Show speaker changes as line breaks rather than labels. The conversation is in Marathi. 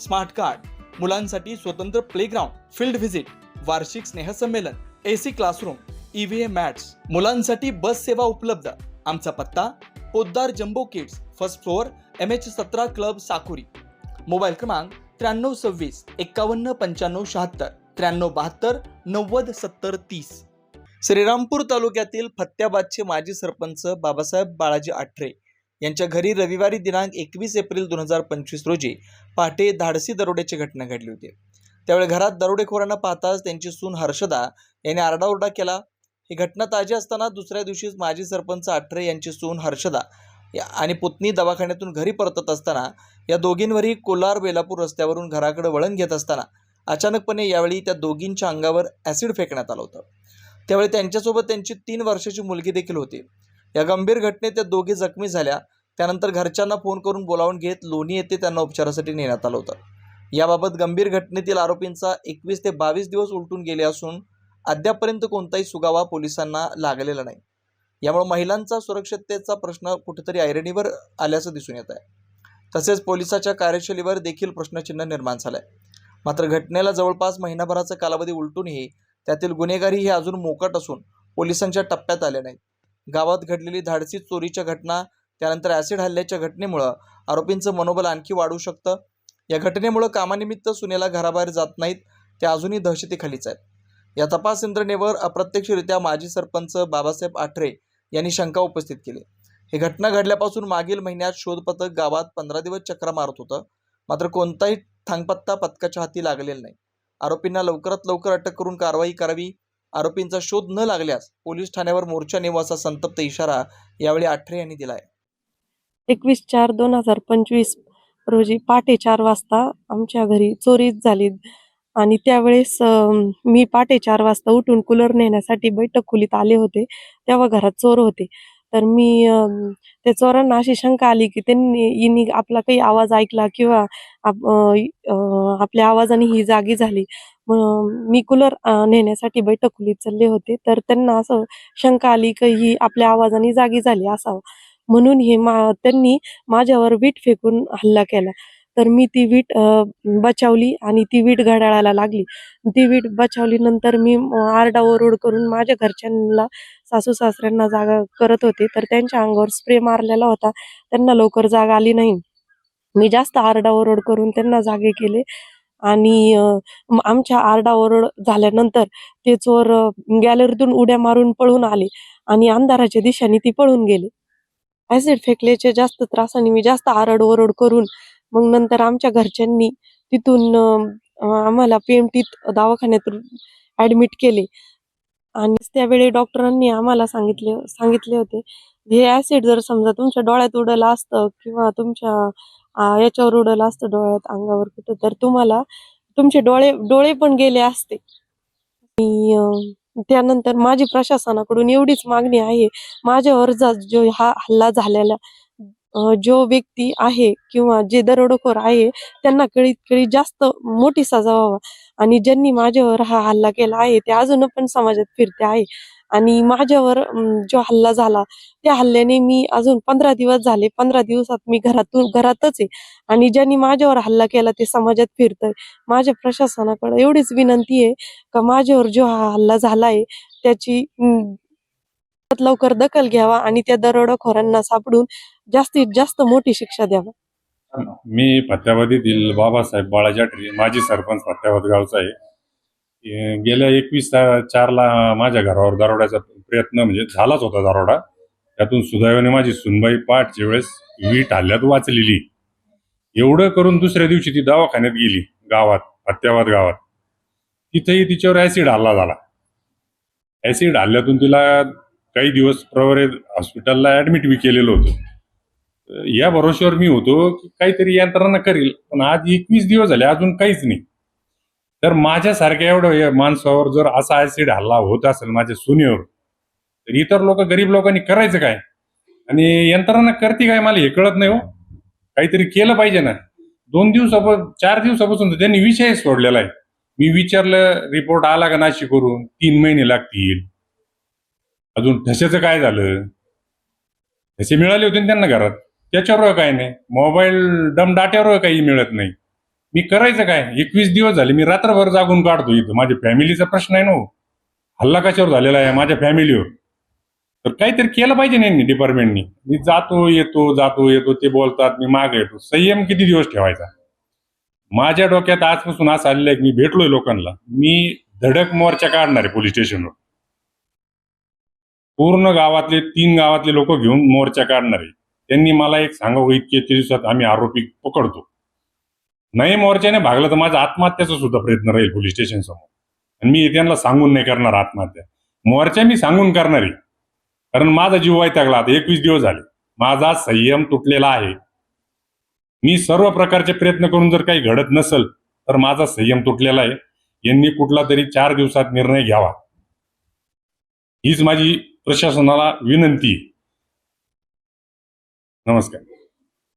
Smart card मुलांसाठी स्वतंत्र प्लेग्राऊंड फील्ड व्हिजिट वार्षिक स्नेहसंमेलन A C classroom E V mats मुलांसाठी बस सेवा उपलब्ध. आमचा पत्ता Poddar Jumbo kids first floor M H सतरा क्लब साकुरी. मोबाईल क्रमांक त्र्याण्णव सव्वीस एक्कावन्न पंच्याण्णव शहात्तर त्र्याण्णव बहात्तर नव्वद सत्तर तीस. श्रीरामपूर तालुक्यातील फत्याबादचे माजी सरपंच बाबासाहेब बाळाजी आठरे यांच्या घरी रविवारी दिनांक एकवीस एप्रिल दोन हजार पंचवीस रोजी पहाटे धाडसी दरोड्याची घटना घडली होती. त्यावेळी घरात दरोडेखोरांना पाहताच त्यांची सून हर्षदा यांनी आरडाओरडा केला. ही घटना ताजी असताना दुसऱ्या दिवशीच माजी सरपंच आठरे यांची सून हर्षदा या- आणि पुतणी दवाखान्यातून घरी परतत असताना या दोघींवरही कोलार बेलापूर रस्त्यावरून घराकडे वळण घेत असताना अचानकपणे यावेळी त्या दोघींच्या अंगावर ॲसिड फेकण्यात आलं होतं. त्यावेळी त्यांच्यासोबत त्यांची तीन वर्षाची मुलगी देखील होती. या गंभीर घटनेत त्या दोघी जखमी झाल्या. त्यानंतर घरच्यांना फोन करून बोलावून घेत लोणी येथे त्यांना उपचारासाठी नेण्यात आलं होतं. याबाबत गंभीर घटनेतील आरोपींचा एकवीस ते बावीस दिवस उलटून गेले असून अद्यापर्यंत कोणताही सुगावा पोलिसांना लागलेला नाही. यामुळे महिलांचा सुरक्षिततेचा प्रश्न कुठेतरी ऐरणीवर आल्याचं दिसून येत आहे. तसेच पोलिसाच्या कार्यशैलीवर देखील प्रश्नचिन्ह निर्माण झालं आहे मात्र घटनेला जवळपास महिनाभराचा कालावधी उलटूनही त्यातील गुन्हेगारी हे अजून मोकट असून पोलिसांच्या टप्प्यात आले नाहीत. गावात घडलेली धाडसी चोरीच्या घटना त्यानंतर ॲसिड हल्ल्याच्या घटनेमुळं आरोपींचं मनोबल आणखी वाढू शकतं. या घटनेमुळं कामानिमित्त सुनेला घराबाहेर जात नाहीत ते अजूनही दहशतीखालीच आहेत. या तपास यंत्रणेवर अप्रत्यक्षरित्या माजी सरपंच बाबासाहेब आठरे यांनी शंका उपस्थित केली. ही घटना घडल्यापासून मागील महिन्यात शोध पथक गावात पंधरा दिवस चक्रा मारत होतं. मात्र कोणताही थांगपत्ता पथकाच्या हाती लागलेला नाही. आरोपींना लवकरात लवकर अटक करून कारवाई करावी. आरोपींचा शोध न लागल्यास पोलीस ठाण्यावर मोर्चा नेऊ असा संतप्त इशारा यावेळी आठरे यांनी दिला आहे
एकवीस चार दोन हजार पंचवीस रोजी पहाटे चार वाजता आमच्या घरी चोरीच झाली. आणि त्यावेळेस मी पहाटे चार वाजता उठून कूलर नेण्यासाठी बैठक खोलीत आले होते. तेव्हा घरात चोर होते. तर मी त्या चोरांना अशी शंका आली की त्यांनी आपला काही आवाज ऐकला किंवा आपल्या आवाजाने ही जागी झाली. मी कूलर नेण्यासाठी बैठक खोलीत चालले होते. तर त्यांना असं शंका आली की ही आपल्या आवाजाने जागी झाली असावं. म्हणून हे मा त्यांनी माझ्यावर वीट फेकून हल्ला केला. तर मी ती वीट बचावली आणि ती वीट घड्याळाला लागली. ती वीट बचावली नंतर मी आरडाओरड करून माझ्या घरच्यांना सासू सासऱ्यांना जागा करत होते. तर त्यांच्या अंगावर स्प्रे मारलेला होता. त्यांना लवकर जाग आली नाही. मी जास्त आरडाओरड करून त्यांना जागे केले. आणि आमच्या आरडाओरड झाल्यानंतर ते चोर गॅलरीतून उड्या मारून पळून आले. आणि अंधाराच्या दिशेने ती पळून गेले. ऍसिड फेकल्याचे जास्त त्रासाने मी जास्त आरड-ओरड करून मग नंतर आमच्या घरच्यांनी तिथून अ, आम्हाला पीएमटीत दवाखान्यात ऍडमिट केले. आणि त्यावेळी डॉक्टरांनी आम्हाला सांगितले सांगितले होते हे ऍसिड जर समजा तुमच्या डोळ्यात उडलं असतं किंवा तुमच्या याच्यावर उडलं असतं डोळ्यात अंगावर कुठं तर तुम्हाला तुमचे डोळे डोळे पण गेले असते. आणि त्यानंतर माझी प्रशासनाकडून एवढीच मागणी आहे माझ्या अर्जात जो हा हल्ला झालेला जो व्यक्ती आहे किंवा जे दरोडखोर आहे त्यांना कळीत कळी जास्त मोठी सजा व्हावा. आणि ज्यांनी माझ्यावर हा हल्ला केला आहे ते अजून पण समाजात फिरते आहे. आणि माझ्यावर जो हल्ला झाला त्या हल्ल्याने मी अजून पंधरा दिवस झाले. पंधरा दिवसात मी घरातून घरातच आहे. आणि ज्यांनी माझ्यावर हल्ला केला ते समाजात फिरतंय. माझ्या प्रशासनाकडे एवढीच विनंती आहे का माझ्यावर जो हा हल्ला झाला आहे त्याची लवकर दखल घ्यावा आणि त्या दरोडाखोरांना सापडून जास्तीत जास्त मोठी शिक्षा द्यावा.
मी फत्याबादीतील बाबासाहेब बाळाजी माजी सरपंच फत्याबाद गावचा आहे. गेल्या एकवीस चारला माझ्या घरावर दरोड्याचा प्रयत्न म्हणजे झालाच होता दरोडा. त्यातून सुदैवाने माझी सुनबाई पाठच्या वेळेस वीट हल्ल्यात वाचलेली. एवढं करून दुसऱ्या दिवशी ती दवाखान्यात गेली गावात हत्यावाद गावात. तिथेही तिच्यावर ॲसिड हल्ला झाला. ॲसिड हल्ल्यातून तिला काही दिवस प्रवरे हॉस्पिटलला ॲडमिट बी केलेलं होतं. या भरोश्यावर मी होतो की काहीतरी यंत्रणा करील पण आज एकवीस दिवस झाले अजून काहीच नाही. तर माझ्यासारख्या एवढं या माणसावर जर असा ऍसिड हल्ला होत असेल माझ्या सुनेवर तर इतर लोक गरीब लोकांनी करायचं काय? आणि यंत्रणा करते काय मला हे कळत नाही हो. काहीतरी केलं पाहिजे ना. दोन दिवसापासून चार दिवसापासून तर त्यांनी विषय सोडलेला आहे. मी विचारलं रिपोर्ट आला का नाशिक करून तीन महिने लागतील. अजून ठशाचं काय झालं? ठसे मिळाले होते त्यांना घरात. त्याच्यावर काय नाही. मोबाईल डम डाट्यावर काही मिळत नाही. मी करायचं काय? एकवीस दिवस झाले मी रात्रभर जागून काढतो इथं. माझ्या फॅमिलीचा प्रश्न आहे ना हो. हल्ला कशावर झालेला आहे माझ्या फॅमिलीवर? तर काहीतरी केलं पाहिजे नाही डिपार्टमेंटनी मी जातो येतो जातो येतो ते बोलतात मी मागे येतो. संयम किती दिवस ठेवायचा? माझ्या डोक्यात आजपासून असं आलेलं आहे मी भेटलोय लोकांना. मी धडक मोर्चा काढणार आहे पोलीस स्टेशनवर. पूर्ण गावातले तीन गावातले लोक घेऊन मोर्चा काढणार आहे. त्यांनी मला एक सांगावं इतके दिवसात आम्ही आरोपी पकडतो. नाही मोर्चाने भागलं तर माझा आत्महत्याचा सुद्धा प्रयत्न राहील पोलीस स्टेशन समोर. आणि मी त्यांना सांगून नाही करणार आत्महत्या. मोर्चा मी सांगून करणार आहे. कारण माझा जीव वैतागला आता. एकवीस दिवस झाले. माझा संयम तुटलेला आहे. मी सर्व प्रकारचे प्रयत्न करून जर काही घडत नसेल तर माझा संयम तुटलेला आहे. यांनी कुठला तरी चार दिवसात निर्णय घ्यावा. हीच माझी प्रशासनाला विनंती आहे. नमस्कार.